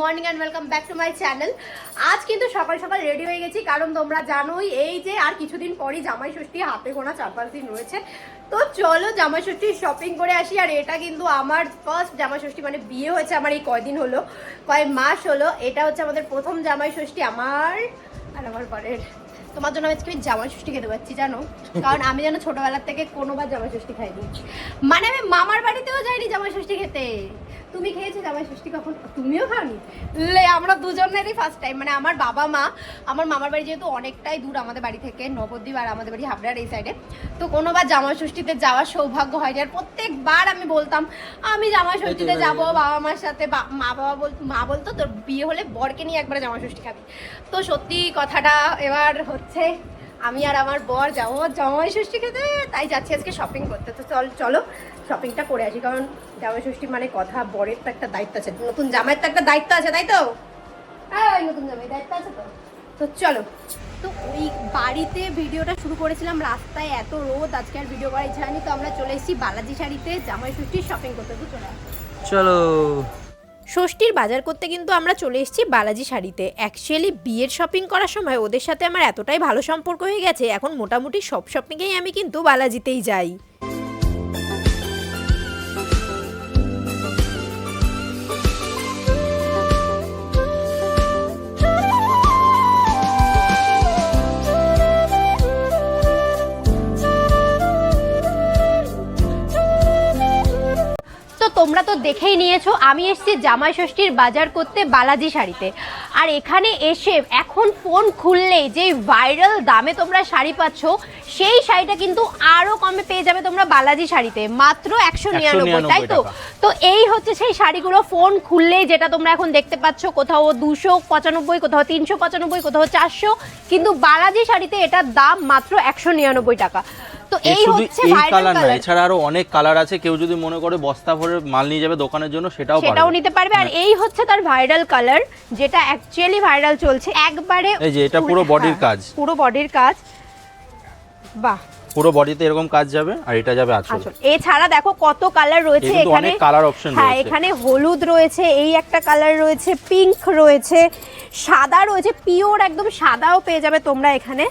Morning and welcome back to my channel আজ কিন্তু সকাল সকাল রেডি হয়ে গেছি, কারণ তোমরা জানোই এই যে আর কিছুদিন পরই জামাই ষষ্ঠী, হাতে গোনা চার পাঁচ দিন রয়েছে। তো চলো জামাই ষষ্ঠীর শপিং করে আসি, আর এটা কিন্তু আমার ফার্স্ট জামাই ষষ্ঠী মানে বিয়ে হয়েছে আমার এই কয়দিন হলো কয় মাস হলো। এটা হচ্ছে আমাদের প্রথম জামাই ষষ্ঠী আমার আর আমার পরের। তোমার জন্য আজকে আমি জামাই ষষ্ঠী খেতে পারছি জানো? কারণ আমি যেন ছোটবেলার থেকে কোনোবার জামাই ষষ্ঠী খাইনি। মানে আমি মামার বাড়িতেও যাইনি জামাই ষষ্ঠী খেতে। তুমি খেয়েছো জামাই ষষ্ঠী কখন? তুমিও খাওনি? লে আমরা দুজনেরই ফার্স্ট টাইম মানে আমার বাবা মা আমার মামার বাড়ি যেহেতু অনেকটাই দূর আমাদের বাড়ি থেকে নবদ্বীপ আর আমাদের বাড়ি হাবড়ার এই সাইডে তো কোনোবার জামাই ষষ্ঠীতে যাওয়ার সৌভাগ্য হয়নি। আর প্রত্যেকবার আমি বলতাম আমি জামাই ষষ্ঠীতে যাব বাবা মার সাথে মা বাবা বল মা বলতো তোর বিয়ে হলে বরকে নিয়ে একবার জামাই ষষ্ঠী খাবি। তো সত্যি কথাটা এবার হচ্ছে আমি আর আমার বর যাব জামাই ষষ্ঠী খেতে তাই যাচ্ছি আজকে শপিং করতে। তো চল চলো শপিংটা করে আসি কারণ জামাই ষষ্ঠী মানে কথা বরের তো একটা দায়িত্ব আছে। নতুন জামাইয়ের তো একটা দায়িত্ব আছে তাই তো? হ্যাঁ নতুন জামাই দায়িত্ব আছে তো। তো চলো। তো ওই বাড়িতে ভিডিওটা শুরু করেছিলাম রাস্তায় এত রোদ আজকে আর ভিডিও করার ইচ্ছা হয়নি তো আমরা চলে এসেছি বালাজি শাড়িতে জামাই ষষ্ঠীর শপিং করতে। তো চলে। আসি। চলো। ষষ্ঠীর বাজার করতে কিন্তু আমরা চলে এসেছি বালাজি শাড়িতে। অ্যাকচুয়ালি বিয়ের শপিং করার সময় ওদের সাথে আমার এতটাই ভালো সম্পর্ক হয়ে গেছে, এখন মোটামুটি সব শপিংয়েই আমি কিন্তু বালাজিতেই যাই। তোমরা তো দেখেই নিয়েছো আমি এসেছি জামাই ষষ্ঠীর বাজার করতে বালাজি শাড়িতে। আর এখানে এসে এখন ফোন খুললেই যে ভাইরাল দামে তোমরা শাড়ি পাচ্ছ সেই শাড়িটা কিন্তু আরও কমে পেয়ে যাবে তোমরা বালাজি শাড়িতে। মাত্র একশো নিরানব্বই তাই তো? তো এই হচ্ছে সেই শাড়িগুলো ফোন খুললেই যেটা তোমরা এখন দেখতে পাচ্ছ কোথাও দুশো পঁচানব্বই কোথাও তিনশো পঁচানব্বই কোথাও চারশো কিন্তু বালাজি শাড়িতে এটার দাম মাত্র একশো নিরানব্বই টাকা। তো এই হচ্ছে এই ভাইরাল কালার না এছাড়া আরও অনেক কালার আছে কেউ যদি মনে করে বস্তা ভরে মাল নিয়ে যাবে দোকানের জন্য সেটাও সেটাও নিতে পারবে। আর এই হচ্ছে তার ভাইরাল কালার যেটা অ্যাকচুয়ালি ভাইরাল চলছে একবারে এই যে এটা পুরো হ্যাঁ, বডির কাজ। পুরো বডির কাজ। বাহ। পুরো বডিতে এরকম কাজ যাবে আর এটা যাবে আঁচল। এছাড়া দেখো কত কালার রয়েছে এখানে। অনেক কালার অপশন হ্যাঁ রয়েছে। এখানে হলুদ রয়েছে এই একটা কালার রয়েছে পিঙ্ক রয়েছে সাদা রয়েছে পিওর একদম সাদাও পেয়ে যাবে তোমরা এখানে।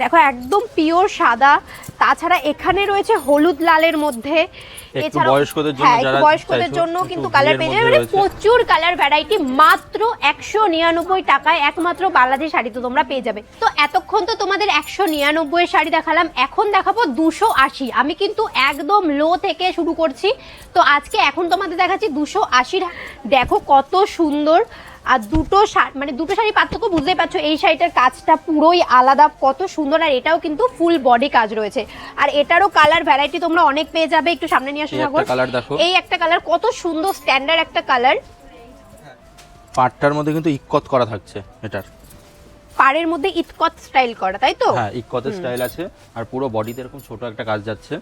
দেখো একদম পিওর সাদা। তাছাড়া এখানে রয়েছে হলুদ লালের মধ্যে। বয়স্কদের জন্য হ্যাঁ যারা বয়স্কদের জন্য কিন্তু কালার পেয়ে যাবে। মানে প্রচুর কালার ভ্যারাইটি মাত্র একশো নিরানব্বই টাকায় একমাত্র বালাজি শাড়ি তো তোমরা পেয়ে যাবে। তো এতক্ষণ তো তোমাদের একশো নিরানব্বই শাড়ি দেখালাম এখন দেখাবো দুশো আশি। আমি কিন্তু একদম লো থেকে শুরু করছি তো আজকে এখন তোমাদের দেখাচ্ছি দুশো আশির। দেখো কত সুন্দর আর দুটো শা- মানে দুটো শাড়ি পার্থক্য বুঝতেই পারছ এই শাড়িটার কাজটা পুরোই আলাদা কত সুন্দর আর এটাও কিন্তু ফুল বডি কাজ রয়েছে। আর এটারও কালার ভ্যারাইটি তোমরা অনেক পেয়ে যাবে একটু সামনে নিয়ে আসো এই একটা সাগর। কালার দেখো। এই একটা কালার কত সুন্দর স্ট্যান্ডার্ড একটা কালার পাটটার মধ্যে কিন্তু ইক্কত করা থাকছে এটার। পাড়ের মধ্যে ইতকত স্টাইল করা তাই তো? হ্যাঁ ইক্কতের স্টাইল আছে আর পুরো বডিতে এরকম ছোট একটা কাজ যাচ্ছে।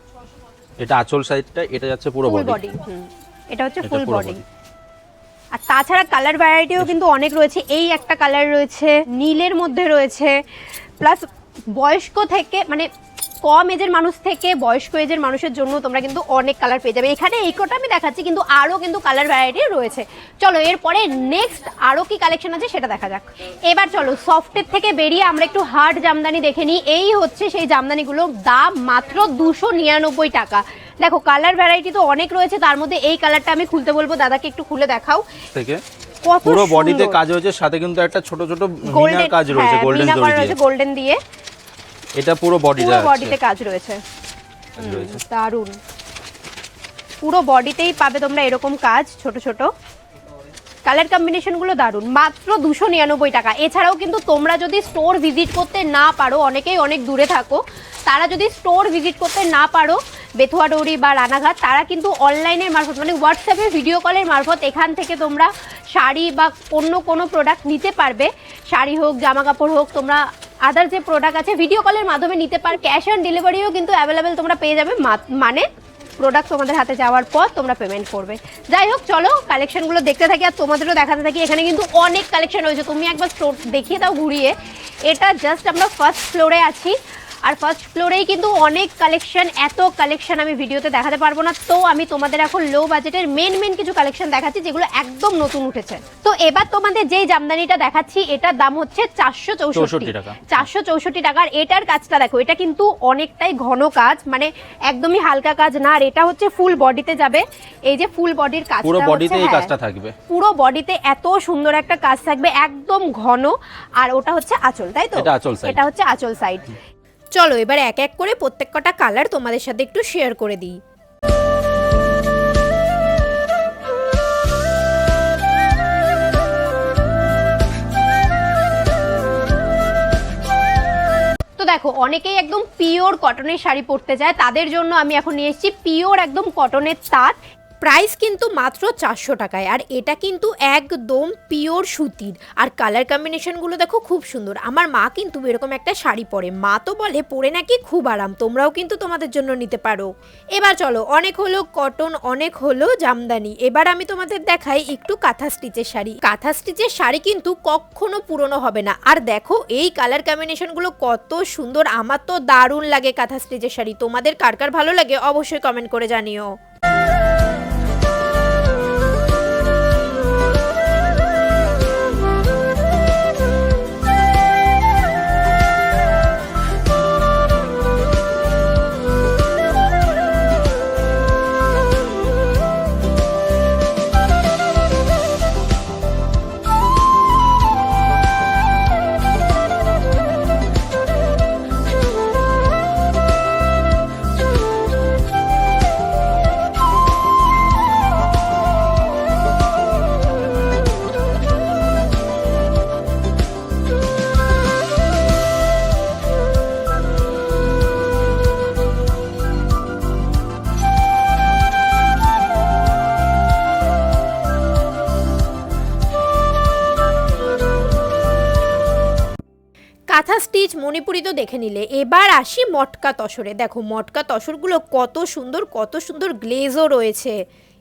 এটা আঁচল সাইডটা এটা যাচ্ছে পুরো বডি এটা হচ্ছে ফুল বডি। আর তাছাড়া কালার ভ্যারাইটিও কিন্তু অনেক রয়েছে। এই একটা কালার রয়েছে, নীলের মধ্যে রয়েছে। প্লাস বয়স্ক থেকে মানে কম এজের মানুষ থেকে বয়স্ক এজের মানুষের জন্য তোমরা কিন্তু অনেক কালার পেয়ে যাবে। এখানে এই কটা আমি দেখাচ্ছি, কিন্তু আরও কিন্তু কালার ভ্যারাইটি রয়েছে। চলো, এরপরে নেক্সট আরও কি কালেকশন আছে সেটা দেখা যাক। এবার চলো সফটের থেকে বেরিয়ে আমরা একটু হার্ড জামদানি দেখে নিই। এই হচ্ছে সেই জামদানিগুলোর দাম মাত্র দুশো নিরানব্বই টাকা। দেখো কালার ভ্যারাইটি তো অনেক রয়েছে তার মধ্যে এই কালারটা আমি খুলতে বলব দাদাকে একটু খুলে দেখাও। থেকে? পুরো বডিতে কাজ হয়েছে সাথে কিন্তু একটা ছোট ছোট মিনার কাজ রয়েছে হ্যাঁ, গোল্ডেন জরি করা দিয়ে। গোল্ডেন দিয়ে। এটা পুরো বডি পুরো বডিতে কাজ রয়েছে। রয়েছে। দারুণ পুরো বডিতেই পাবে তোমরা এরকম কাজ ছোট ছোট। কালার কম্বিনেশনগুলো দারুণ মাত্র দুশো নিরানব্বই টাকা। এছাড়াও কিন্তু তোমরা যদি স্টোর ভিজিট করতে না পারো অনেকেই অনেক দূরে থাকো তারা যদি স্টোর ভিজিট করতে না পারো বেথুয়া, ডৌরি বা রানাঘাট, তারা কিন্তু অনলাইনের মারফত মানে হোয়াটসঅ্যাপে ভিডিও কলের মারফত এখান থেকে তোমরা শাড়ি বা অন্য কোনো প্রোডাক্ট নিতে পারবে। শাড়ি হোক জামা কাপড় হোক, তোমরা আদার যে প্রোডাক্ট আছে ভিডিও কলের মাধ্যমে নিতে পার ক্যাশ অন ডেলিভারিও কিন্তু অ্যাভেলেবেল তোমরা পেয়ে যাবে। মানে প্রোডাক্ট তোমাদের হাতে যাওয়ার পর তোমরা পেমেন্ট করবে। যাই হোক, চলো কালেকশনগুলো দেখতে থাকি আর তোমাদেরও দেখাতে থাকি। এখানে কিন্তু অনেক কালেকশন রয়েছে। তুমি একবার স্টোর দেখিয়ে দাও ঘুরিয়ে। এটা জাস্ট আমরা ফার্স্ট ফ্লোরে আছি। আর ফার্স্ট ফ্লোরেই কিন্তু অনেক কালেকশন এত কালেকশন আমি ভিডিওতে দেখাতে পারব না। তো আমি তোমাদের এখন লো বাজেটের মেন মেন কিছু কালেকশন দেখাচ্ছি যেগুলো একদম নতুন উঠেছে। তো এবার তোমাদের যেই জামদানিটা দেখাচ্ছি এটার দাম হচ্ছে চারশো চৌষট্টি। চারশো চৌষট্টি টাকার এটার কাজটা দেখো এটা কিন্তু অনেকটাই ঘন কাজ মানে একদমই হালকা কাজ না আর এটা হচ্ছে ফুল বডিতে যাবে। এই যে ফুল বডির কাজ পুরো বডিতে এই কাজটা থাকবে। পুরো বডিতে এত সুন্দর একটা কাজ থাকবে একদম ঘন আর ওটা হচ্ছে আঁচল তাই তো? এটা আঁচল side। এটা হচ্ছে আঁচল সাইড চলো, এবার এক এক করে প্রত্যেক কটা কালার তোমাদের সাথে একটু শেয়ার করে দিই। দেখো, অনেকেই একদম পিওর কটনের শাড়ি পরতে চায় তাদের জন্য আমি এখন নিয়ে এসেছি পিওর একদম কটনের তাঁত। প্রাইস কিন্তু মাত্র চারশো টাকায়। আর এটা কিন্তু একদম পিওর সুতির। আর কালার কম্বিনেশনগুলো দেখো খুব সুন্দর। আমার মা কিন্তু এরকম একটা শাড়ি পরে। মা তো বলে পরে নাকি খুব আরাম। তোমরাও কিন্তু তোমাদের জন্য নিতে পারো। এবার চলো, অনেক হলো কটন, অনেক হলো জামদানি। এবার আমি তোমাদের দেখাই একটু কাঁথা স্টিচের শাড়ি। কাঁথা স্টিচের শাড়ি কিন্তু কখনো পুরনো হবে না। আর দেখো, এই কালার কম্বিনেশনগুলো কত সুন্দর। আমার তো দারুণ লাগে কাঁথা স্টিচের শাড়ি। তোমাদের কার কার ভালো লাগে অবশ্যই কমেন্ট করে জানিও। স্টিচ তো দেখে নিলে। এবার আসি মটকা তসরে। দেখো, মটকা তসরগুলো কত সুন্দর কত সুন্দর গ্লেজও রয়েছে।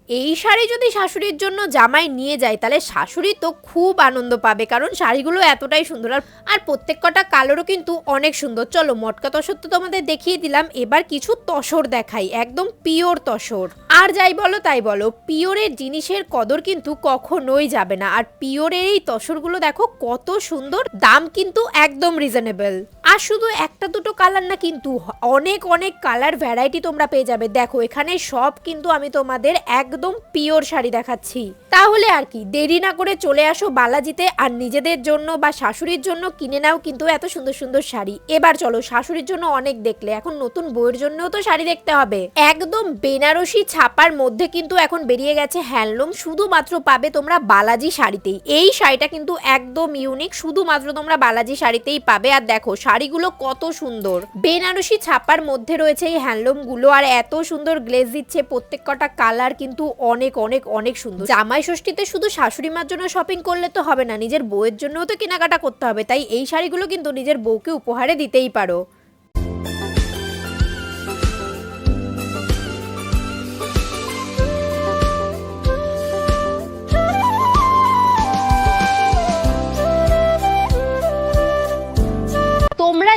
এই শাড়ি যদি শাশুড়ির জন্য জামাই নিয়ে যায়, তাহলে শাশুড়ি তো খুব আনন্দ পাবে, কারণ শাড়িগুলো এতটাই সুন্দর। আর প্রত্যেক কটা কালারও কিন্তু অনেক সুন্দর। চলো, মটকা তসর তো তোমাদের দেখিয়ে দিলাম। এবার কিছু তসর দেখাই, একদম পিওর তসর। আর যাই বলো তাই বলো, পিওরের জিনিসের কদর কিন্তু কখনোই যাবে না। আর পিওরের এই তসরগুলো দেখো, কত সুন্দর, দাম কিন্তু একদম রিজনেবল আর শুধু একটা দুটো কালার না কিন্তু, অনেক অনেক কালার ভ্যারাইটি তোমরা পেয়ে যাবে। দেখো, এখানে সব কিন্তু আমি তোমাদের একদম পিওর শাড়ি দেখাচ্ছি। তাহলে আর কি, দেরি না করে চলে আসো বালাজিতে, আর নিজেদের জন্য বা শাশুড়ির জন্য কিনে নাও কিন্তু এত সুন্দর সুন্দর শাড়ি। এবার চলো, শাশুড়ির জন্য অনেক দেখলে, এখন নতুন বইয়ের জন্যও তো শাড়ি দেখতে হবে। একদম বেনারসি ছাপার মধ্যে কিন্তু এখন বেরিয়ে গেছে হ্যান্ডলুম। শুধুমাত্র পাবে তোমরা বালাজি শাড়িতেই। এই শাড়িটা কিন্তু একদম ইউনিক শুধুমাত্র তোমরা বালাজি শাড়িতেই পাবে। আর দেখো, শাড়িগুলো কত সুন্দর। বেনারসি ছাপার মধ্যে রয়েছে এই হ্যান্ডলুমগুলো আর এত সুন্দর গ্লেজ দিচ্ছে, প্রত্যেক কটা কালার কিন্তু অনেক অনেক অনেক সুন্দর। জামাই ষষ্ঠীতে শুধু শাশুড়ি মার জন্য শপিং করলে তো হবে না, নিজের বউয়ের জন্যও তো কেনাকাটা করতে হবে। তাই এই শাড়িগুলো কিন্তু নিজের বউকে উপহারে দিতেই পারো।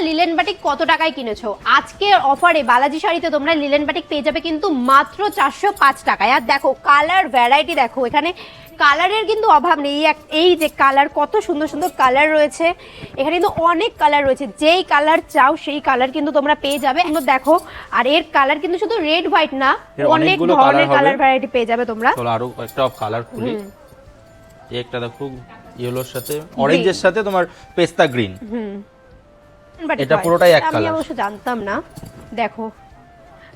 লিলেন বাটিক কত টাকায় কিনেছো? আজকের অফারে বালাজি শাড়িতে তোমরা লিলেন বাটিক পেয়ে যাবে কিন্তু মাত্র চারশো পাঁচ টাকায়। আর দেখো কালার ভ্যারাইটি দেখো এখানে কালারের কিন্তু অভাব নেই। এই যে কালার কত সুন্দর সুন্দর কালার রয়েছে। এখানে কিন্তু অনেক কালার রয়েছে। যেই কালার চাও সেই কালার কিন্তু তোমরা পেয়ে যাবে। দেখো আর এর কালার কিন্তু শুধু রেড হোয়াইট না অনেক ধরনের কালার ভ্যারাইটি পেয়ে যাবে তোমরা। চলো আরও একটা কালার খুলি। একটা দেখো ইয়েলোর সাথে অরেঞ্জের সাথে তোমার পেস্তা গ্রিন But এটা পুরোটাই এক আমি অবশ্য জানতাম না। দেখো।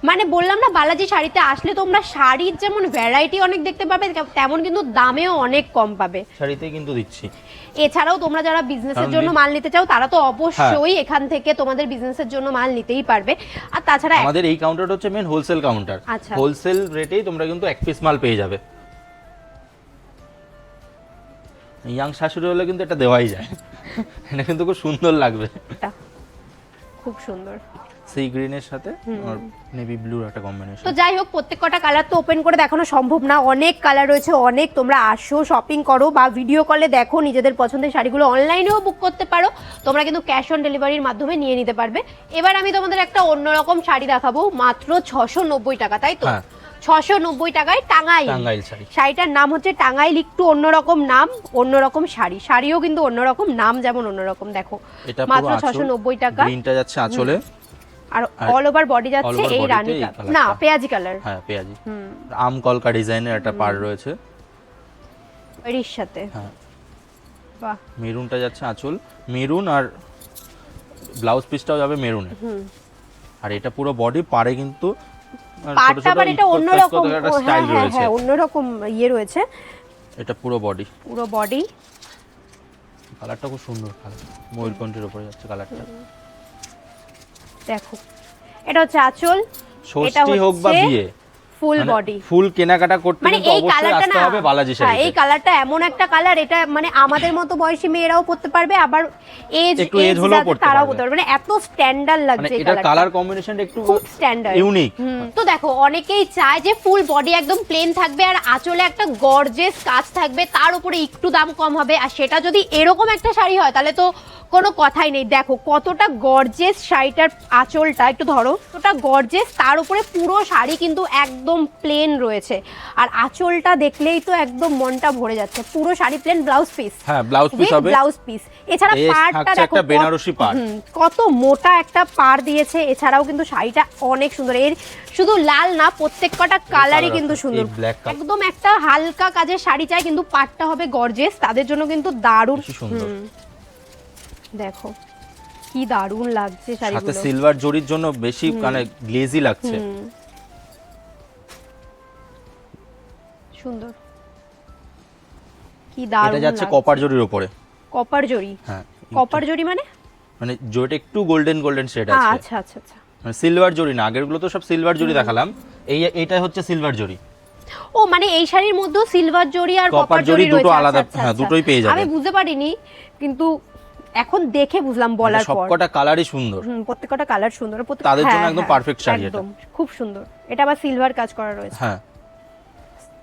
মানে বললাম না বালাজি শাড়িতে আসলে তোমরা শাড়ির যেমন ভ্যারাইটি অনেক দেখতে পাবে তেমন কিন্তু দামেও অনেক কম পাবে। শাড়িতে কিন্তু দিচ্ছি। এছাড়াও তোমরা যারা বিজনেসের জন্য মাল নিতে চাও তারা তো অবশ্যই এখান থেকে তোমাদের বিজনেসের জন্য মাল নিতেই পারবে। আর তাছাড়া আমাদের এই কাউন্টারটা হচ্ছে মেন হোলসেল কাউন্টার আচ্ছা। হোলসেল রেটেই তোমরা কিন্তু এক পিস মাল পেয়ে যাবে। ইয়াং শাশুড়ি হলে কিন্তু এটা দেওয়াই যায়। এটা কিন্তু খুব সুন্দর লাগবে। খুব সুন্দর। সি গ্রিনের সাথে আর নেভি ব্লুর একটা কম্বিনেশন তো যাই হোক প্রত্যেক কটা কালার তো ওপেন করে দেখানো সম্ভব না। অনেক কালার রয়েছে অনেক তোমরা আসো শপিং করো বা ভিডিও কলে দেখো নিজেদের পছন্দের শাড়িগুলো অনলাইনেও বুক করতে পারো। তোমরা কিন্তু ক্যাশ অন ডেলিভারির মাধ্যমে নিয়ে নিতে পারবে। এবার আমি তোমাদের একটা অন্যরকম শাড়ি দেখাবো মাত্র ছশো নব্বই টাকা তাই তো? হ্যাঁ। ছশো নব্বই টাকায় টাঙ্গাইল। টাঙ্গাইল শাড়ি। শাড়িটার নাম হচ্ছে টাঙ্গাইল একটু অন্যরকম নাম অন্যরকম শাড়ি। শাড়িও কিন্তু অন্যরকম নাম যেমন অন্যরকম দেখো। এটা মাত্র ছশো নব্বই টাকা। গ্রিনটা যাচ্ছে আঁচলে। আর অল ওভার বডি যাচ্ছে এই রানী। না পেঁয়াজি কালার হ্যাঁ পেঁয়াজি। হুম। আম কলকা ডিজাইনের একটা পার রয়েছে। এরির সাথে। হ্যাঁ। বাহ। মেরুনটা যাচ্ছে আঁচল। মেরুন আর ব্লাউজ পিসটাও যাবে মেরুনে। হুম। আর এটা পুরো বডি পারে কিন্তু পাটটা ছোট আবার এটা অন্যরকম হ্যাঁ স্টাইল হ্যাঁ রয়েছে। হ্যাঁ অন্যরকম ইয়ে রয়েছে। এটা পুরো বডি পুরো বডি কালারটা খুব সুন্দর কালার ময়ূরকণ্ঠের উপরে যাচ্ছে কালারটা দেখো এটা হচ্ছে আঁচল। ষষ্ঠী হোক বা বিয়ে। ফুল বডি ফুল কেনাকাটা করতে মানে এই কালারটা না। হবে বালাজি হ্যাঁ, এই কালারটা এমন একটা কালার এটা মানে আমাদের মতো বয়সী মেয়েরাও পড়তে পারবে আবার এজ একটু হলেও পরতে তারাও। পড়তে পারবে। মানে এত স্ট্যান্ডার্ড মানে লাগছে এটার কালার কম্বিনেশনটা একটু খুব স্ট্যান্ডার্ড ইউনিক তো দেখো অনেকেই চায় যে ফুল বডি একদম প্লেন থাকবে আর আঁচলে একটা গর্জেস কাজ থাকবে তার উপরে একটু দাম কম হবে আর সেটা যদি এরকম একটা শাড়ি হয় তাহলে তো কোনো কথাই নেই। দেখো কতটা গর্জেস শাড়িটার আঁচলটা একটু ধরো কতটা গর্জেস তার উপরে পুরো শাড়ি কিন্তু একদম প্লেন রয়েছে। আর আঁচলটা দেখলেই তো একদম মনটা ভরে যাচ্ছে। পুরো শাড়ি প্লেন ব্লাউজ পিস হ্যাঁ ব্লাউজ পিস হবে। ব্লাউজ পিস এছাড়া পাড়টা দেখো একটা বেনারসি পাড়। কত মোটা একটা পার দিয়েছে। এছাড়াও কিন্তু শাড়িটা অনেক সুন্দর। এর শুধু লাল না প্রত্যেক কটা কালারই কিন্তু সুন্দর। একদম একটা হালকা কাজের শাড়ি চাই কিন্তু পাটটা হবে গর্জেস তাদের জন্য কিন্তু দারুণ। সুন্দর। দেখো কি দারুণ লাগছে শাড়িগুলো। সাথে সিলভার জরির জন্য বেশি মানে গ্লেজি লাগছে। সুন্দর। কি দারুণ এটা যাচ্ছে কপার জরির উপরে। কপার জরি? হ্যাঁ কপার জরি মানে? মানে জরিটা একটু গোল্ডেন গোল্ডেন শেড আছে। আচ্ছা আচ্ছা। আচ্ছা মানে সিলভার জরি না আগেরগুলো তো সব সিলভার জরি দেখালাম। এই এইটা হচ্ছে সিলভার জরি। ও মানে এই শাড়ির মধ্যেও সিলভার জরি আর কপার জরি দুটো আলাদা, আচ্ছা, আচ্ছা, হ্যাঁ, আচ্ছা। দুটোই পেয়ে যাবে। আমি বুঝতে পারিনি কিন্তু এখন দেখে বুঝলাম মানে বলার পর। সবকটা কালারই সুন্দর। হুম প্রত্যেকটা কালার সুন্দর। প্রত্যেক- তাদের জন্য হ্যাঁ, একদম হ্যাঁ, perfect শাড়ি এটা। একদম খুব সুন্দর। এটা আবার সিলভার কাজ করা রয়েছে। হ্যাঁ।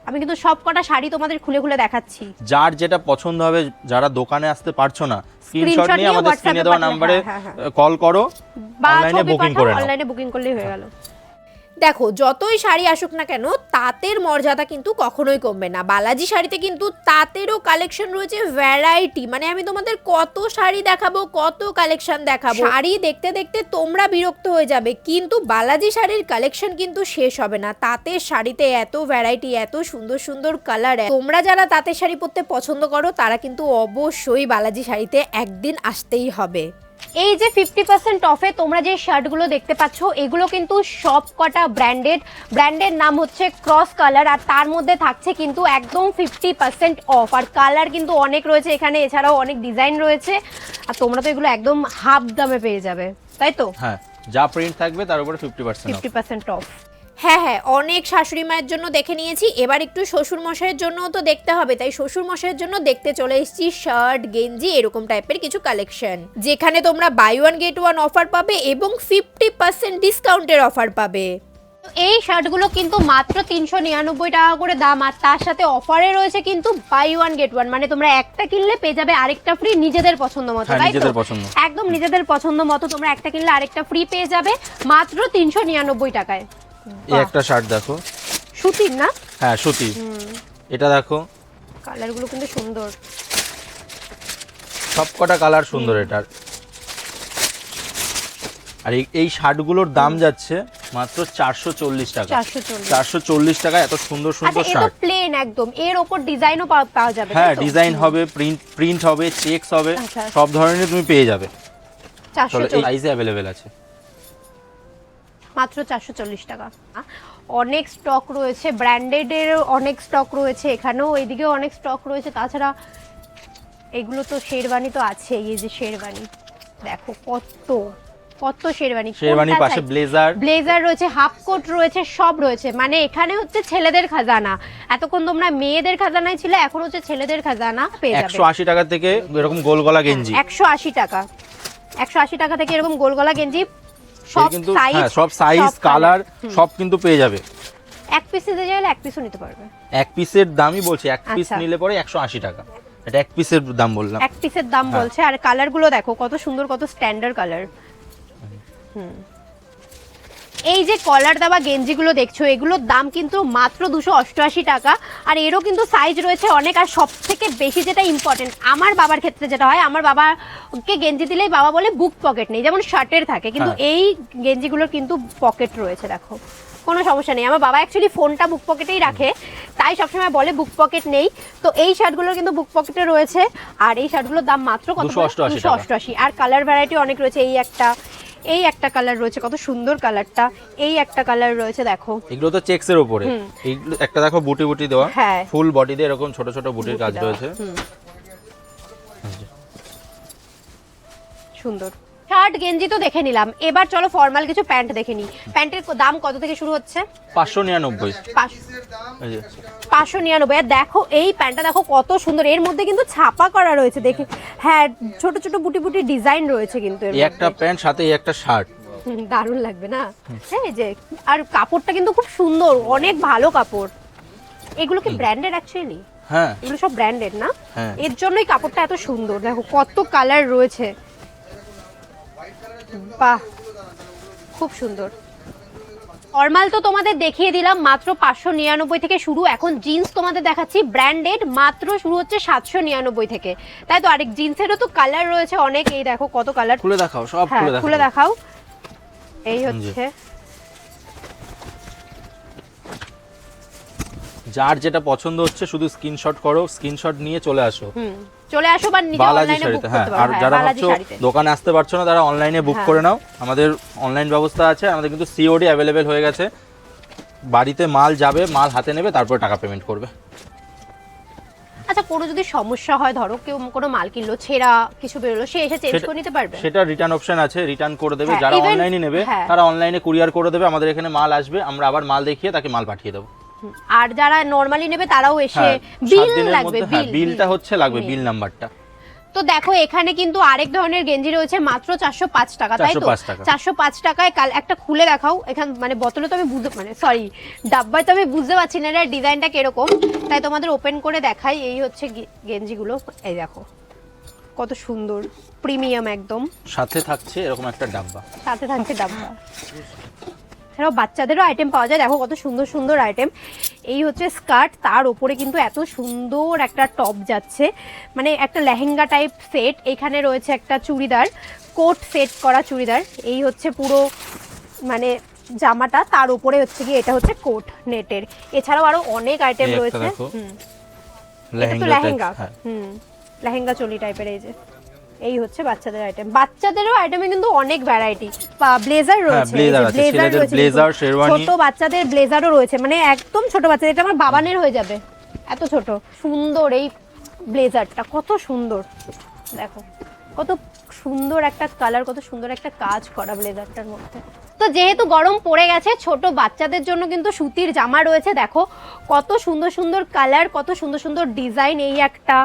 আমি কিন্তু সব কটা শাড়ি তোমাদের খুলে খুলে দেখাচ্ছি। যার যেটা পছন্দ হবে যারা দোকানে আসতে পারছ না স্ক্রিনশট নিয়ে আমাদের স্ক্রিনে দেওয়া নাম্বারে হ্যাঁ, হ্যাঁ, কল করো বা অনলাইনে বুকিং করে নাও। অনলাইনে বুকিং করলেই হয়ে। গেল। দেখো যতই শাড়ি আসুক না কেন তাঁতের মর্যাদা কিন্তু কখনোই কমবে না। বালাজি শাড়িতে কিন্তু তাঁতেরও কালেকশন রয়েছে ভ্যারাইটি মানে আমি তোমাদের কত শাড়ি দেখাবো কত কালেকশন দেখাবো। শাড়ি দেখতে দেখতে তোমরা বিরক্ত হয়ে যাবে কিন্তু বালাজি শাড়ির কালেকশন কিন্তু শেষ হবে না। তাঁতের শাড়িতে এত ভ্যারাইটি এত সুন্দর সুন্দর কালার তোমরা যারা তাঁতের শাড়ি পরতে পছন্দ করো তারা কিন্তু অবশ্যই বালাজি শাড়িতে একদিন আসতেই হবে। এই যে ফিফটি পার্সেন্ট অফে তোমরা যে শার্টগুলো দেখতে পাচ্ছ এগুলো কিন্তু সব কটা ব্র্যান্ডেড ব্র্যান্ডের নাম হচ্ছে ক্রস কালার আর তার মধ্যে থাকছে কিন্তু একদম ফিফটি পার্সেন্ট অফ আর কালার কিন্তু অনেক রয়েছে এখানে এছাড়াও অনেক ডিজাইন রয়েছে। আর তোমরা তো এগুলো একদম হাফ দামে পেয়ে যাবে তাই তো? হ্যাঁ যা প্রিন্ট থাকবে তার উপরে fifty percent fifty percent off হ্যাঁ হ্যাঁ অনেক শাশুড়ি মায়ের জন্য দেখে নিয়েছি। এবার একটু শ্বশুর মশাইয়ের জন্যও তো দেখতে হবে। তাই শ্বশুর মশাইয়ের জন্য দেখতে চলে এসেছি শার্ট গেঞ্জি এরকম টাইপের কিছু কালেকশন। যেখানে তোমরা buy one get one offer পাবে এবং ফিফটি পার্সেন্ট ডিসকাউন্টের অফার পাবে। এই শার্টগুলো কিন্তু মাত্র তিনশো নিরানব্বই টাকা করে দাম আর তার সাথে অফারে রয়েছে কিন্তু বাই ওয়ান গেট ওয়ান মানে তোমরা একটা কিনলে পেয়ে যাবে আরেকটা ফ্রি নিজেদের পছন্দ মতো হ্যাঁ, তাই তো? একদম নিজেদের পছন্দ মতো তোমরা একটা কিনলে আরেকটা ফ্রি পেয়ে যাবে মাত্র তিনশো নিরানব্বই টাকায়। এই একটা শার্ট দেখো। সুতির না? হ্যাঁ সুতি এটা দেখো। কালারগুলো কিন্তু সুন্দর। সবকটা কালার সুন্দর এটার। আর এই- শার্টগুলোর দাম যাচ্ছে মাত্র চারশো চল্লিশ টাকা। চারশো চল্লিশ। টাকা এত সুন্দর আচ্ছা সুন্দর শার্ট। প্লেন একদম। এর ওপর ডিজাইনও পাওয়া যাবে হ্যাঁ ডিজাইন হবে প্রিন্ট প্রিন্ট হবে চেকস হবে আচ্ছা। সব ধরনের তুমি পেয়ে যাবে। চারশো সাইজে অ্যাভেলেবেল আছে। মাত্র চারশো চল্লিশ টাকা। অনেক স্টক রয়েছে ব্র্যান্ডেডের অনেক স্টক রয়েছে এখানেও এদিকেও অনেক স্টক রয়েছে। তাছাড়া এগুলো তো শেরবানি তো আছে এই যে শেরবানি দেখো কত কত শেরবানি শেরওয়ানির পাশে ব্লেজার ব্লেজার রয়েছে হাফ কোট রয়েছে সব রয়েছে। মানে এখানে হচ্ছে ছেলেদের খাজানা। এতক্ষণ তোমরা মেয়েদের খাজানায় ছিলে এখন হচ্ছে ছেলেদের খাজানা পেয়ে যাবে। একশো আশি টাকা থেকে এরকম গোল গলা গেঞ্জি। একশো আশি টাকা। একশো আশি টাকা থেকে এরকম গোল গলা গেঞ্জি কিন্তু হ্যাঁ সব সাইজ কালার সব কিন্তু পেয়ে যাবে। এক পিসে চাইলে এক পিসও নিতে পারবে। এক পিসের দামই বলছি এক পিস আচ্ছা। নিলে পরে একশো আশি টাকা। এটা এক পিসের দাম বললাম। এক পিসের দাম হ্যাঁ। বলছে আর কালারগুলো দেখো কত সুন্দর কত স্ট্যান্ডার্ড কালার হুম। এই যে কলার দেওয়া গেঞ্জিগুলো দেখছ এগুলোর দাম কিন্তু মাত্র দুশো অষ্টআশি টাকা। আর এরও কিন্তু সাইজ রয়েছে অনেক আর সব থেকে বেশি যেটা ইম্পর্টেন্ট আমার বাবার ক্ষেত্রে যেটা হয় আমার বাবাকে গেঞ্জি দিলেই বাবা বলে বুক পকেট নেই যেমন শার্টের থাকে কিন্তু হ্যাঁ। এই গেঞ্জিগুলোর কিন্তু পকেট রয়েছে দেখো। কোনো সমস্যা নেই আমার বাবা অ্যাকচুয়ালি ফোনটা বুক পকেটেই রাখে তাই সবসময় বলে বুক পকেট নেই। তো এই শার্টগুলোর কিন্তু বুক পকেটে রয়েছে আর এই শার্টগুলোর দাম মাত্র কত দুশো অষ্টআশি আর কালার ভ্যারাইটি অনেক রয়েছে এই একটা এই একটা কালার রয়েছে কত সুন্দর কালারটা এই একটা কালার রয়েছে দেখো। এগুলো তো চেক্সের উপরে। হুম। একটা দেখো বুটি বুটি দেওয়া। হ্যাঁ। ফুল বডি দিয়ে এরকম ছোট ছোট বুটির কাজ রয়েছে। সুন্দর। শার্ট গেঞ্জি তো দেখে নিলাম। এবার চলো ফর্মাল কিছু প্যান্ট দেখে নিই। প্যান্টের দাম কত থেকে শুরু হচ্ছে? পাঁচশো নিরানব্বই। পাঁচশো নিরানব্বই। আর দেখো এই প্যান্টটা দেখো কত সুন্দর। এর মধ্যে কিন্তু ছাপা করা রয়েছে দেখে হ্যাঁ ছোট ছোট বুটি বুটি ডিজাইন রয়েছে কিন্তু এর একটা প্যান্ট সাথে একটা শার্ট। দারুণ লাগবে না? হ্যাঁ যে আর কাপড়টা কিন্তু খুব সুন্দর অনেক ভালো কাপড়। এগুলো কি ব্র্যান্ডেড অ্যাকচুয়ালি হ্যাঁ। এগুলো সব ব্র্যান্ডেড না? হ্যাঁ। এর জন্যই কাপড়টা এত সুন্দর। দেখো কত কালার রয়েছে। বাহ খুব সুন্দর। ফর্মাল তো তোমাদের দেখিয়ে দিলাম মাত্র পাঁচশো নিরানব্বই থেকে শুরু। এখন জিন্স তোমাদের দেখাচ্ছি ব্র্যান্ডেড মাত্র শুরু হচ্ছে সাতশো নিরানব্বই থেকে। তাই তো আরেক জিন্সেরও তো কালার রয়েছে অনেক। এই দেখো কত কালার খুলে দেখাও সব হ্যাঁ খুলে দেখাও। এই হচ্ছে। যার যেটা পছন্দ হচ্ছে শুধু স্ক্রিনশট করো স্ক্রিনশট নিয়ে চলে আসো। চলে আসো বা নিজে অনলাইনে বুক হ্যাঁ। করতে পারো। হ্যাঁ যারা ভাবছ দোকানে আসতে পারছ না তারা অনলাইনে বুক হ্যাঁ। করে নাও। আমাদের অনলাইন ব্যবস্থা আছে আমাদের কিন্তু সিওডি অ্যাভেলেবেল হয়ে গেছে। বাড়িতে মাল যাবে মাল হাতে নেবে তারপর টাকা পেমেন্ট করবে। আচ্ছা কোনো যদি সমস্যা হয় ধরো কেউ কোনো মাল কিনলো ছেঁড়া কিছু বেরোলো সে এসে চেঞ্জ করে নিতে পারবে? সেটা রিটার্ন অপশন আছে রিটার্ন করে দেবে। যারা অনলাইনে নেবে। তারা অনলাইনে কুরিয়ার করে দেবে আমাদের এখানে মাল আসবে আমরা আবার মাল দেখিয়ে তাকে মাল পাঠিয়ে দেবো। আর যারা নর্মালি নেবে তারাও এসে হ্যাঁ বিল লাগবে হ্যাঁ বিল বিলটা হচ্ছে লাগবে বিল। নাম্বারটা তো দেখো এখানে কিন্তু আরেক ধরনের গেঞ্জি রয়েছে মাত্র চারশো পাঁচ টাকা তাই তো? 405 চারশো পাঁচ টাকায় কাল একটা খুলে দেখাও এখান মানে বোতলে তো আমি বুঝতে মানে সরি ডাব্বায় তো আমি বুঝতে পারছি না এর ডিজাইনটা কীরকম। তাই তোমাদের ওপেন করে দেখাই এই হচ্ছে গেঞ্জিগুলো। এই দেখো কত সুন্দর প্রিমিয়াম একদম। সাথে থাকছে এরকম একটা ডাব্বা। সাথে থাকছে ডাব্বা। এছাড়াও বাচ্চাদেরও আইটেম পাওয়া যায়। দেখো কত সুন্দর সুন্দর আইটেম এই হচ্ছে স্কার্ট তার উপরে কিন্তু এত সুন্দর একটা টপ যাচ্ছে। মানে একটা লেহেঙ্গা টাইপ সেট এখানে রয়েছে একটা চুড়িদার কোট সেট করা চুড়িদার। এই হচ্ছে পুরো মানে জামাটা তার উপরে হচ্ছে কি এটা হচ্ছে কোট নেটের এছাড়াও আরও অনেক আইটেম রয়েছে। হুম। এটা তো লেহেঙ্গা লেহেঙ্গা। হ্যাঁ। হুম। লেহেঙ্গা চলি টাইপের এই যে। এই হচ্ছে বাচ্চাদের আইটেম বাচ্চাদেরও আইটেমে কিন্তু অনেক ভ্যারাইটি ব্লেজার রয়েছে ছেলেদের রয়েছে শেরওয়ানি। ছোট বাচ্চাদের ব্লেজারও রয়েছে। মানে একদম ছোট বাচ্চাদের এটা আমার বাবানের হয়ে যাবে। এত ছোট সুন্দর এই ব্লেজারটা কত সুন্দর। দেখো কত সুন্দর একটা কালার কত সুন্দর একটা কাজ করা ব্লেজারটার মধ্যে। তো যেহেতু গরম পড়ে গেছে ছোট বাচ্চাদের জন্য কিন্তু সুতির জামা রয়েছে। দেখো কত সুন্দর সুন্দর কালার কত সুন্দর সুন্দর ডিজাইন এই একটা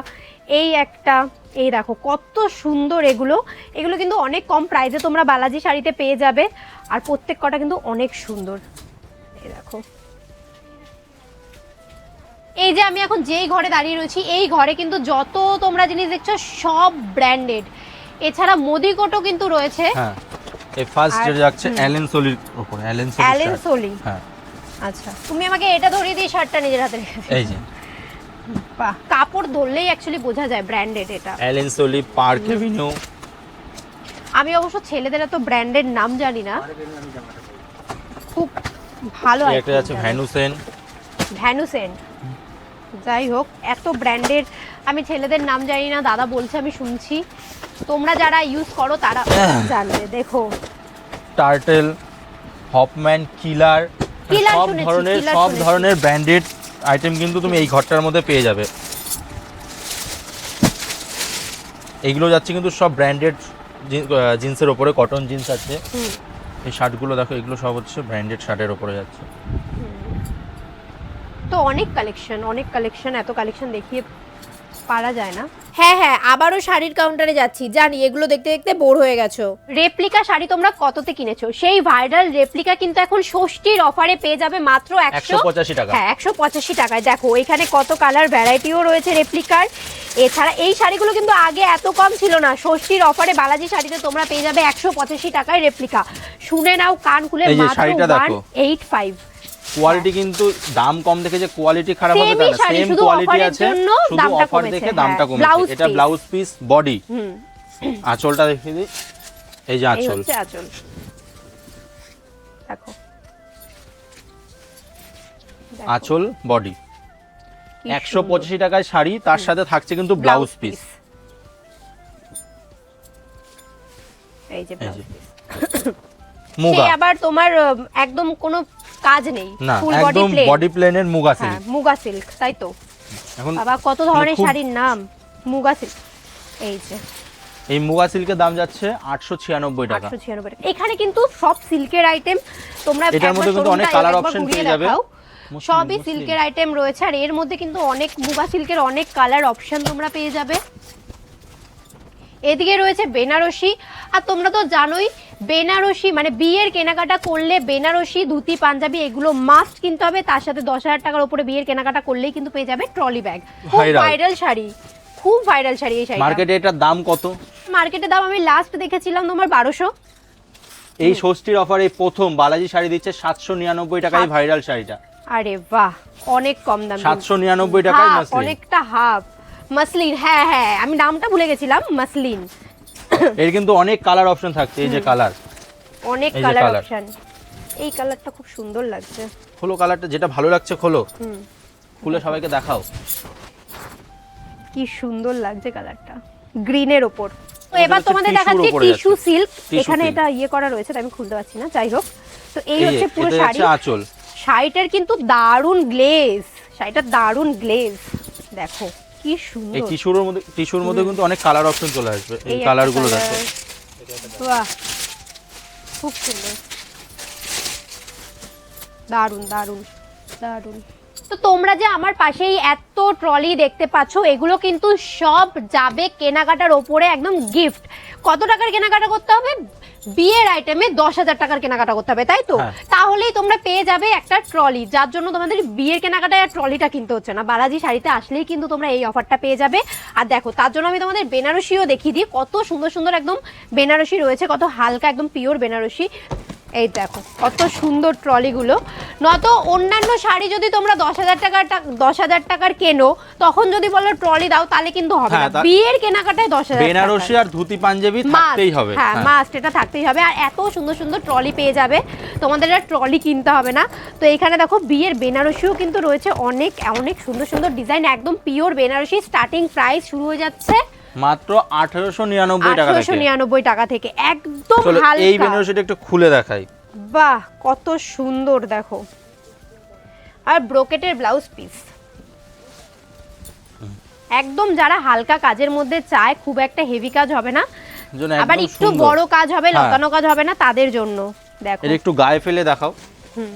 এই একটা এই দেখো কত সুন্দর এগুলো। এগুলো কিন্তু অনেক কম প্রাইসে তোমরা বালাজি শাড়িতে পেয়ে যাবে। আর প্রত্যেক কটা কিন্তু অনেক সুন্দর। এই দেখো। এই যে আমি এখন যেই ঘরে দাঁড়িয়ে রয়েছি এই ঘরে কিন্তু যত তোমরা জিনিস দেখছ সব ব্র্যান্ডেড এছাড়া মোদিকোটও কিন্তু রয়েছে। হ্যাঁ এই ফার্স্ট যেটা যাচ্ছে অ্যালেন সোলির উপরে অ্যালেন সোলি অ্যালেন সোলি হ্যাঁ। আচ্ছা তুমি আমাকে এটা ধরিয়ে দিয়ে শার্টটা নিজের হাতে এই যে। বাহ। কাপড় ধরলেই অ্যাকচুয়ালি বোঝা যায় ব্র্যান্ডেড এটা। অ্যালেন সোলি পার্ক এভিনিউ আমি অবশ্য ছেলেদের এত ব্র্যান্ডের নাম জানি না। খুব ভালো একটা যাচ্ছে ভ্যানুসেন ভ্যানুসেন্ট যাই হোক এত ব্র্যান্ডের আমি ছেলেদের নাম জানি না দাদা বলছে আমি শুনছি। তোমরা যারা ইউজ করো তারা জানবে দেখো। টার্টেল হপম্যান কিলার সব ধরনের সব ধরনের ব্র্যান্ডেড আইটেম কিন্তু তুমি এই ঘরটার মধ্যে পেয়ে যাবে। এইগুলো যাচ্ছে কিন্তু সব ব্র্যান্ডেড জিন্সের ওপরে কটন জিন্স আছে। এই শার্টগুলো দেখো এগুলো সব হচ্ছে ব্র্যান্ডেড শার্টের ওপরে যাচ্ছে। তো অনেক কালেকশন অনেক কালেকশন এত কালেকশন দেখিয়ে পারা যায় না? হ্যাঁ হ্যাঁ আবারও শাড়ির কাউন্টারে যাচ্ছি। জানি এগুলো দেখতে দেখতে বোর হয়ে গেছো। রেপ্লিকা শাড়ি তোমরা কততে কিনেছো? সেই ভাইরাল রেপ্লিকা কিন্তু এখন ষষ্ঠীর অফারে পেয়ে যাবে মাত্র একশো পঁচাশি টাকা। হ্যাঁ একশো পঁচাশি টাকায়। দেখো এখানে কত কালার ভ্যারাইটিও রয়েছে রেপ্লিকার এছাড়া এই শাড়িগুলো কিন্তু আগে এত কম ছিল না। ষষ্ঠীর অফারে বালাজি শাড়িতে তোমরা পেয়ে যাবে একশো পঁচাশি টাকায় রেপ্লিকা শুনে নাও কান খুলে মাত্র ওয়ান এইট ফাইভ কোয়ালিটি কিন্তু দাম কম দেখে যে কোয়ালিটি খারাপ হবে তা না। সেম কোয়ালিটি আছে শুধু অফার দেখে হ্যাঁ। দামটা কমেছে। এটা। ব্লাউজ পিস বডি হুম। আঁচলটা দেখিয়ে দিই। এই যে এই আঁচল। আঁচল। দেখো। আঁচল বডি একশো। পঁচাশি টাকায় শাড়ি তার সাথে থাকছে কিন্তু ব্লাউজ পিস এই যে মুগা। আবার তোমার একদম কোনো কাজ নেই। ফুল বডি প্লেন বডি প্লেনের মুগা হ্যাঁ সিল্ক মুগা সিল্ক তাই তো? এখন বাবা কত ধরনের শাড়ির নাম? মুগা সিল্ক এই যে। এই মুগা সিল্কের দাম যাচ্ছে আটশো ছিয়ানব্বই টাকা। এখানে কিন্তু সব সিল্কের আইটেম তোমরা এটার মধ্যে কিন্তু অনেক option ঘুরিয়ে পেয়ে যাবে। সবই সিল্কের আইটেম রয়েছে আর এর মধ্যে কিন্তু অনেক মুগা সিল্কের অনেক কালার অপশন তোমরা পেয়ে যাবে। এদিকে রয়েছে বেনারসি। আর তোমরা তো জানোই বেনারসি মানে বিয়ের কেনাকাটা করলে বেনারসি ধুতি পাঞ্জাবি এগুলো মাস্ট কিনতে হবে। তার সাথে দশ হাজার টাকার উপরে বিয়ের কেনাকাটা করলেই কিন্তু পেয়ে যাবে ট্রলি ব্যাগ খুব ভাইরাল শাড়ি। খুব ভাইরাল শাড়ি এই শাড়িটা। মার্কেটে এটার দাম কত? মার্কেটে দাম আমি লাস্ট দেখেছিলাম তোমার বারোশো। এই ষষ্ঠীর অফারে প্রথম বালাজি শাড়ি দিচ্ছে সাতশো নিরানব্বই টাকায় ভাইরাল শাড়িটা। আরে বাহ অনেক কম দাম সাতশো নিরানব্বই টাকায় অনেকটা হাফ মাসলিন হ্যাঁ হ্যাঁ আমি নামটা ভুলে গেছিলাম মাসলিন। এর কিন্তু অনেক কালার অপশন থাকছে এই যে কালার অনেক কালার অপশন এই কালারটা খুব সুন্দর লাগছে। খোলো কালারটা যেটা ভালো লাগছে খোলো। হুম। খুলে সবাইকে দেখাও। কি সুন্দর লাগছে কালারটা গ্রিনের ওপর। তো এবার তোমাদের দেখাচ্ছি টিস্যু সিল্ক এখানে এটা ইয়ে করা রয়েছে তাই আমি খুলতে পারছি না যাই হোক। তো এই হচ্ছে পুরো শাড়ি। আঁচল। শাড়িটার কিন্তু দারুণ গ্লেজ শাড়িটার দারুণ গ্লেজ দেখো। কি এই টিস্যুর মধ্যে টিস্যুর মধ্যে কিন্তু অনেক কালার অপশন চলে আসবে। এই কালারগুলো দেখো। বাহ। খুব সুন্দর। দারুণ দারুণ দারুণ তো তোমরা যে আমার পাশেই এত ট্রলি দেখতে পাচ্ছ এগুলো কিন্তু সব যাবে কেনাকাটার ওপরে একদম গিফট কত টাকার কেনাকাটা করতে হবে? বিয়ের আইটেমে দশ হাজার টাকার কেনাকাটা করতে হবে তাই তো? হ্যাঁ। তাহলেই তোমরা পেয়ে যাবে একটা ট্রলি যার জন্য তোমাদের বিয়ের কেনাকাটা আর ট্রলিটা কিনতে হচ্ছে না। বালাজি শাড়িতে আসলেই কিন্তু তোমরা এই অফারটা পেয়ে যাবে। আর দেখো তার জন্য আমি তোমাদের বেনারসিও দেখিয়ে দিই। কত সুন্দর সুন্দর একদম বেনারসি রয়েছে কত হালকা একদম পিওর বেনারসি। এই দেখো কত সুন্দর ট্রলিগুলো নত অন্যান্য শাড়ি যদি তোমরা দশ হাজার টাকার দশ হাজার টাকার কেনো তখন যদি বলো ট্রলি দাও তাহলে কিন্তু হবে না। হ্যাঁ, বিয়ের কেনাকাটায় দশ হাজার বেনারসি আর ধুতি পাঞ্জাবি থাকতেই হবে। হ্যাঁ হ্যাঁ। মাস্ট এটা থাকতেই হবে। আর এত সুন্দর সুন্দর ট্রলি পেয়ে যাবে। তোমাদের আর ট্রলি কিনতে হবে না। তো এখানে দেখো বিয়ের বেনারসিও কিন্তু রয়েছে অনেক অনেক সুন্দর সুন্দর ডিজাইন একদম পিওর বেনারসি। স্টার্টিং প্রাইস শুরু হয়ে যাচ্ছে। মাত্র আঠারোশো নিরানব্বই টাকা আঠারোশো থেকে নিরানব্বই টাকা থেকে একদম এই বেনারসিটা একটু খুলে দেখাই। বাহ কত সুন্দর দেখো। আর ব্রোকেটের ব্লাউজ পিস। একদম যারা হালকা কাজের মধ্যে চায় খুব একটা হেভি কাজ হবে না। আবার একটু বড় কাজ হবে হ্যাঁ। লতানো কাজ হবে না তাদের জন্য দেখো। এটা একটু গায়ে ফেলে দেখাও। হুম।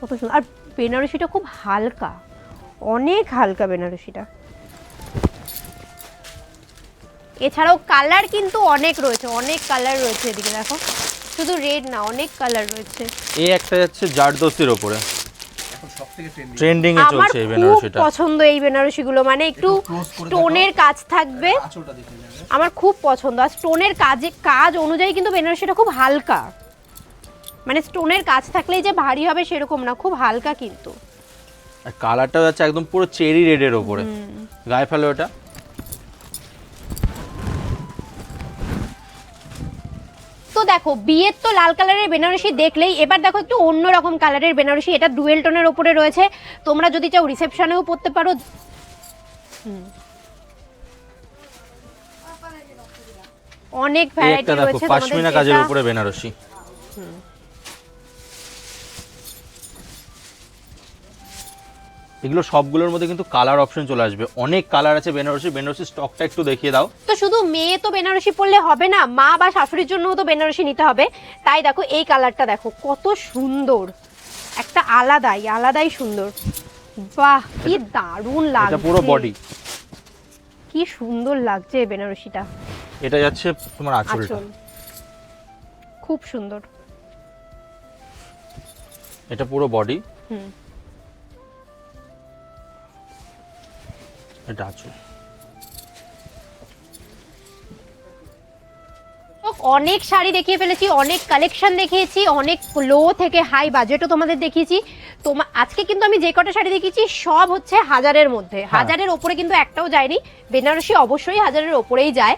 কত সুন্দর। আর বেনারসিটা খুব হালকা অনেক হালকা বেনারসিটা। এছাড়াও কালার কিন্তু অনেক রয়েছে অনেক কালার রয়েছে এদিকে দেখো। শুধু রেড না অনেক কালার রয়েছে। এই একটা যাচ্ছে জারদোসির ট্রেন্ডিং এ আমার চলছে এই খুব বেনারসিটা। পছন্দ এই বেনারসিগুলো মানে একটু স্টোনের কাজ থাকবে। আমার খুব পছন্দ। আর স্টোনের কাজে কাজ অনুযায়ী কিন্তু বেনারসিটা খুব হালকা। মানে স্টোনের কাজ থাকলেই যে ভারী হবে সেরকম না খুব হালকা কিন্তু। আর কালারটা যাচ্ছে একদম পুরো চেরি রেডের ওপরে। গায়ে ফেলো এটা। তো দেখো বিয়ের তো লাল কালারের বেনারসি দেখলেই এবার দেখো একটু অন্য রকম কালারের বেনারসি এটা ডুয়েল টোনের ওপরে রয়েছে। তোমরা যদি চাও রিসেপশনেও পড়তে পারো। অনেক ভ্যারাইটি রয়েছে পাশমিনা কাজের উপরে বেনারসি। এগুলো সবগুলোর মধ্যে কিন্তু কালার অপশন চলে আসবে। অনেক কালার আছে বেনারসি। বেনারসি স্টকটা একটু দেখিয়ে দাও। তো শুধু মেয়ে তো বেনারসি পরলে হবে না মা বা শাশুড়ির জন্যও তো বেনারসি নিতে হবে। তাই দেখো এই কালারটা দেখো কত সুন্দর। একটা আলাদাই আলাদাই সুন্দর। বাহ কি দারুণ এটা লাগছে পুরো বডি কি সুন্দর লাগছে বেনারসিটা। এটা যাচ্ছে তোমার আঁচলটা। আচল। খুব সুন্দর। এটা পুরো বডি হুম। এটা আঁচল। অনেক শাড়ি দেখিয়ে ফেলেছি অনেক কালেকশন দেখিয়েছি অনেক লো থেকে হাই বাজেটও তোমাদের দেখিয়েছি। তোমা আজকে কিন্তু আমি যে কটা শাড়ি দেখিয়েছি সব হচ্ছে হাজারের মধ্যে। হাজারের ওপরে কিন্তু একটাও যায়নি। বেনারসি অবশ্যই হাজারের ওপরেই যায়।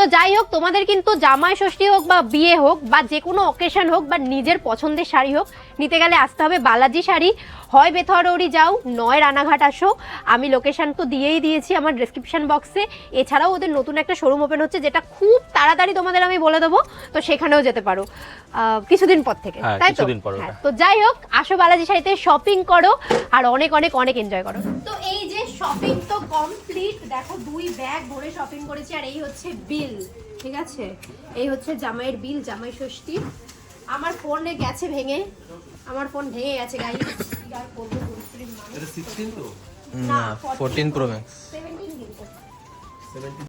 তো যাই হোক তোমাদের কিন্তু জামাই ষষ্ঠী হোক বা বিয়ে হোক বা যে কোনো অকেশন হোক বা নিজের পছন্দের শাড়ি হোক নিতে গেলে আসতে হবে বালাজি শাড়ি। হয় বেথরৌরি যাও নয় রানাঘাট আসো। আমি লোকেশন তো দিয়েই দিয়েছি আমার ডেসক্রিপশন বক্সে এছাড়াও ওদের নতুন একটা শোরুম ওপেন হচ্ছে যেটা খুব তাড়াতাড়ি তোমাদের আমি বলে দেবো তো সেখানেও যেতে পারো। কিছুদিন পর থেকে হ্যাঁ, তাই তো? হ্যাঁ, তো যাই হোক আসো বালাজি শাড়িতে শপিং করো আর অনেক অনেক অনেক এনজয় করো। তো এই যে শপিং তো কমপ্লিট দেখো দুই ব্যাগ ভরে শপিং করেছি আর এই হচ্ছে বিল ঠিক আছে? এই হচ্ছে জামাইয়ের বিল জামাই ষষ্ঠী। আমার ফোনে গেছে ভেঙে। আমার ফোন ভেঙে গেছে গাই তো? না ফোরটিন প্রো ম্যাক্স